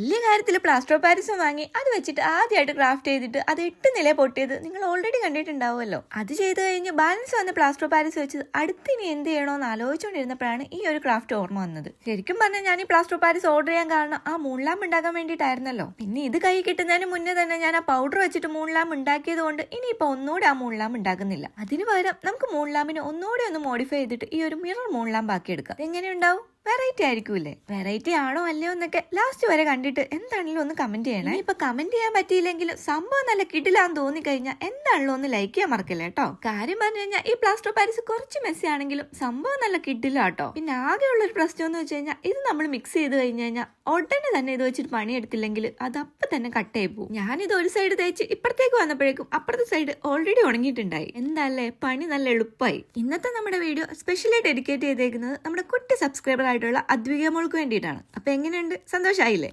വലിയ കാര്യത്തിൽ plaster of പാരീസും വാങ്ങി അത് വെച്ചിട്ട് ആദ്യമായിട്ട് ക്രാഫ്റ്റ് ചെയ്തിട്ട് അത് എട്ട് നില പൊട്ടിയത് നിങ്ങൾ ഓൾറെഡി കണ്ടിട്ടുണ്ടാവുമല്ലോ. അത് ചെയ്ത് കഴിഞ്ഞ് ബാലൻസ് വന്ന പ്ലാസ്റ്റർ ഓഫ് പാരീസ് വെച്ച് അടുത്തിനി എന്ത് ചെയ്യണമെന്ന് ആലോചിച്ചുകൊണ്ടിരുന്നപ്പോഴാണ് ഈ ഒരു ക്രാഫ്റ്റ് ഓർമ്മ വന്നത്. ശരിക്കും പറഞ്ഞാൽ ഞാൻ ഈ പ്ലാസ്റ്റർ ഓഫ് പാരീസ് ഓർഡർ ചെയ്യാൻ കാരണം ആ മൂൺലാമ്പ് ഉണ്ടാക്കാൻ വേണ്ടിയിട്ടായിരുന്നല്ലോ. പിന്നെ ഇത് കൈ കിട്ടുന്നതിന് മുന്നേ തന്നെ ഞാൻ ആ പൗഡർ വെച്ചിട്ട് മൂൺലാമ്പ് ഉണ്ടാക്കിയത് കൊണ്ട് ഇപ്പൊ ഒന്നുകൂടെ ആ മൂൺലാമ്പ് ഉണ്ടാക്കുന്നില്ല അതിന് പകരം നമുക്ക് മൂൺലാമ്പിനെ ഒന്നുകൂടെ ഒന്ന് മോഡിഫൈ ചെയ്തിട്ട് ഈ ഒരു മിറർ മൂൺലാമ്പ് ആക്കി എടുക്കാം. എങ്ങനെ ഉണ്ടാവും വെറൈറ്റി ആയിരിക്കൂലേ വെറൈറ്റി ആണോ അല്ലയോ എന്നൊക്കെ ലാസ്റ്റ് വരെ കണ്ടിട്ട് എന്താണെങ്കിലും ഒന്ന് കമന്റ് ചെയ്യണേ. ഇപ്പൊ കമന്റ് ചെയ്യാൻ പറ്റിയില്ലെങ്കിലും സംഭവം നല്ല കിടിലാന്ന് തോന്നിക്കഴിഞ്ഞാൽ എന്താണല്ലോ ഒന്ന് ലൈക്ക് ചെയ്യാൻ മറക്കില്ല കേട്ടോ കാര്യം പറഞ്ഞു കഴിഞ്ഞാൽ ഈ പ്ലാസ്റ്റർ പാരീസ് കുറച്ച് മെസ്സി ആണെങ്കിലും സംഭവം നല്ല കിട്ടില്ല കേട്ടോ പിന്നെ ആകെയുള്ള ഒരു പ്രശ്നം എന്ന് വെച്ച് കഴിഞ്ഞാൽ ഇത് നമ്മൾ മിക്സ് ചെയ്ത് കഴിഞ്ഞ് കഴിഞ്ഞാൽ ഉടനെ തന്നെ ഇത് വെച്ചിട്ട് പണിയെടുത്തില്ലെങ്കിൽ അത് അപ്പൊ തന്നെ കട്ടായി പോകും. ഞാനിത് ഒരു സൈഡ് തേച്ച് ഇപ്പുറത്തേക്ക് വന്നപ്പോഴേക്കും അപ്പുറത്തെ സൈഡ് ഓൾറെഡി ഉണങ്ങിയിട്ടുണ്ടായി. എന്താല്ലേ? പണി നല്ല എളുപ്പമായി ഇന്നത്തെ നമ്മുടെ വീഡിയോ സ്പെഷ്യലി ഡെഡിക്കേറ്റ് ചെയ്തേക്കുന്നത് നമ്മുടെ കുട്ടി സബ്സ്ക്രൈബർ ആയിട്ടുള്ള അദ്വികമോൾക്ക് വേണ്ടിയിട്ടാണ്. അപ്പൊ എങ്ങനെയുണ്ട്? സന്തോഷമായില്ലേ